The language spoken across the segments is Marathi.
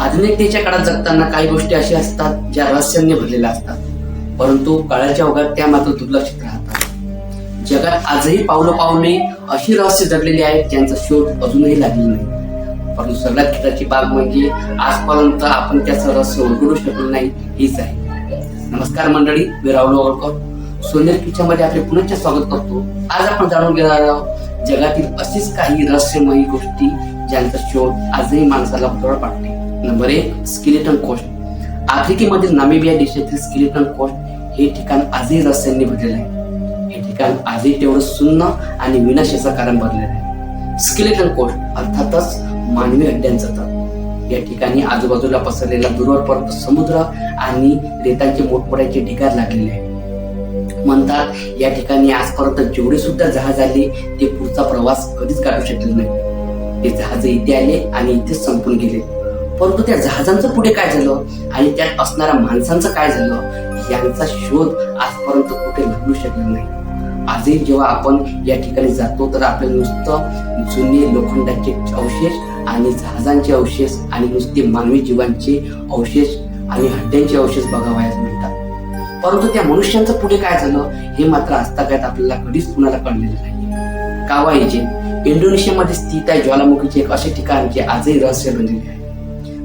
आधुनिकतेच्या काळात जगताना काही गोष्टी अशा असतात ज्या रहस्यांनी भरलेल्या असतात. परंतु काळाच्या ओघात त्या मात्र दुर्लक्षित राहतात. जगात आजही पावलं पावले अशी रहस्य जडलेली आहेत ज्यांचा शोध अजूनही लागलेला नाही. परंतु सगळ्यात खेळाची बाब म्हणजे आजपर्यंत आपण त्याचं रहस्य उलगडू शकलो नाही हीच आहे. नमस्कार मंडळी मी राहुल ओळकर सोनेर किचनमध्ये आपले पुनश्च स्वागत करतो. आज आपण जाणून घेणार आहोत जगातील अशीच काही रहस्यमयी गोष्टी ज्यांचा शोध आजही माणसाला भर पाडते नंबर एक स्किलेटन कोस्ट आफ्रिकेमधील नामिबिया देशातील स्किलेटन कोस्ट हे ठिकाण आजही रस्त्यांनी भरलेलं आहे. हे ठिकाण आजही तेवढं सुन्न आणि विनाशाचं कारण भरलेलं आहे. स्किलेटन कोस्ट अर्थातच मानवी हड्ड्यांचं तळ या ठिकाणी आजूबाजूला पसरलेला दूरवर पर्वत समुद्र आणि रेतांचे मोठमोठ्याचे ढिगार लागलेले आहे म्हणतात या ठिकाणी आजपर्यंत जेवढे सुद्धा जहाज आले ते पुढचा प्रवास कधीच काढू शकले नाही. ते जहाज इथे आले आणि इथेच संपून गेले. परंतु त्या जहाजांचं पुढे काय झालं? आणि त्यात असणाऱ्या माणसांचं काय झालं? यांचा शोध आजपर्यंत कुठे लागू शकला नाही. आजही जेव्हा आपण या ठिकाणी जातो तर आपल्याला नुसतं जुने लोखंडाचे अवशेष आणि जहाजांचे अवशेष आणि नुसते मानवी जीवांचे अवशेष आणि हड्ड्यांचे अवशेष बघावयास मिळतात. परंतु त्या मनुष्यांचं पुढे काय झालं? हे मात्र आजतागायत आपल्याला कधीच कुणाला कळलेलं नाही का इजिप्त इंडोनेशियामध्ये स्थित आहे ज्वालामुखीचे एक असे ठिकाण जे आजही रहस्य बनलेले आहे.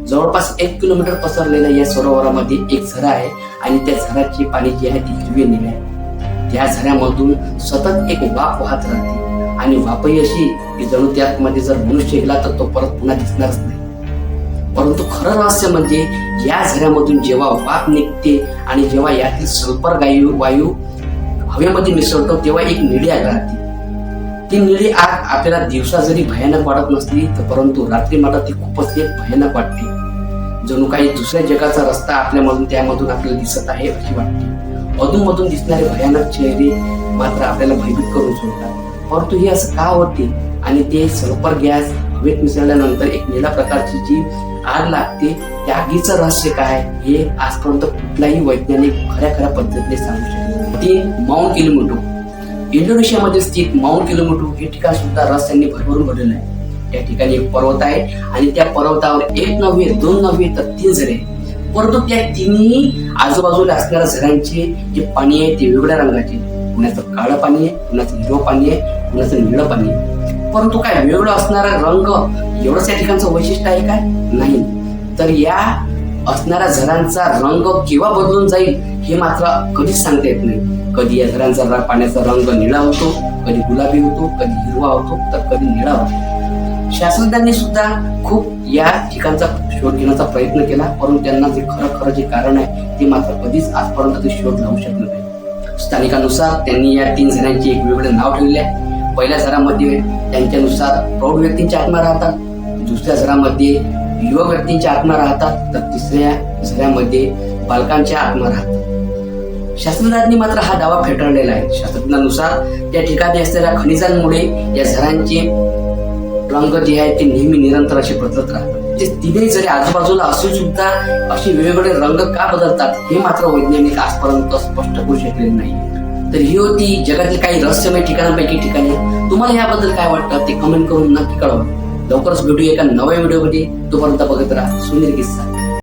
जवळपास एक किलोमीटर पसरलेल्या या सरोवरामध्ये एक झरा आहे आणि त्या झराची पाणी जे आहे ती हिरवी निळे आहे. त्या झऱ्यामधून सतत एक वाप वाहत राहते. आणि वापही अशी की जणू त्यामध्ये जर मनुष्य गेला तर तो परत पुन्हा दिसणारच नाही. परंतु खरं रहस्य म्हणजे या झऱ्यामधून जेव्हा वाप निघते आणि जेव्हा यातील सल्फर वायू वायू हवेमध्ये मिसळतो तेव्हा एक निळी आग राहते. ती निळी आग आपल्याला दिवसा जरी भयानक वाटत नसली तर परंतु रात्री मात्र ती खूपच एक भयानक वाटते. जणू काही दुसऱ्या जगाचा रस्ता आपल्यामधून त्यामधून आपल्याला दिसत आहे अशी वाटते. अधूनमधून दिसणारे भयानक चेहरे मात्र आपल्याला भयभीत करून सोडतात. परंतु हे असं का होते? आणि ते सल्फर गॅस हवेत मिसळल्यानंतर एक निळ्या प्रकारची जी आग लागते त्या आगीचं रहस्य काय? हे आजपर्यंत कुठलाही वैज्ञानिक खऱ्या खऱ्या पद्धतीने सांगू शकतो तीन माउंट किलोमीटर इंडोनेशियामध्ये स्थित माउंट किलोमीटर हे ठिकाण सुद्धा रहस्यांनी भरभरून भरलेलं आहे. त्या ठिकाणी एक पर्वत आहे आणि त्या पर्वतावर एक नव्हे दोन नव्हे तर तीन झरे परंतु त्या तिन्ही आजूबाजूला असणाऱ्या झऱ्यांचे जे पाणी आहे ते वेगळ्या रंगाचे कुणाचं काळं पाणी आहे कुणाचं हिरवं पाणी आहे कुणाचं निळं पाणी आहे. परंतु काय वेगळं असणारा रंग एवढंच या ठिकाणचं वैशिष्ट्य आहे काय? नाही. तर या असणाऱ्या झरांचा रंग केव्हा बदलून जाईल हे मात्र कधीच सांगता येत नाही. कधी या झरांचा पाण्याचा रंग निळा होतो कधी गुलाबी होतो कधी हिरवा होतो तर कधी निळा होतो. शास्त्रज्ञांनी सुद्धा खूप या ठिकाणचा शोध घेण्याचा प्रयत्न केला परंतु त्यांना जे खरं खरं जे कारण आहे ते मात्र कधीच आजपर्यंत ते शोध लावू शकलं नाही. स्थानिकानुसार त्यांनी या तीन झऱ्यांचे एक वेगळे नाव ठेवले आहे. पहिल्या झरामध्ये त्यांच्यानुसार प्रौढ व्यक्तींच्या आत्मा राहतात दुसऱ्या झरामध्ये युवक व्यक्तींच्या आत्मा राहतात तर तिसऱ्या झऱ्यामध्ये बालकांच्या आत्मा राहतात. शास्त्रज्ञांनी मात्र हा दावा फेटाळलेला आहे. शास्त्रज्ञानुसार त्या ठिकाणी असलेल्या खनिजांमुळे या झरांचे रंग जे आहे ते नेहमी निरंतर असे बदलत राहतात. ते तिन्ही जरी आजूबाजूला असून सुद्धा असे वेगवेगळे रंग का बदलतात हे मात्र वैज्ञानिक आजपर्यंत स्पष्ट करू शकलेले नाही. तर ही होती जगातील काही रहस्यमय ठिकाणांपैकी ठिकाणी. तुम्हाला याबद्दल काय वाटतं ते कमेंट करून नक्की कळवा. लवकरच भेटू एका नव्या व्हिडिओमध्ये तोपर्यंत बघत राहा. सुनील किस्सा.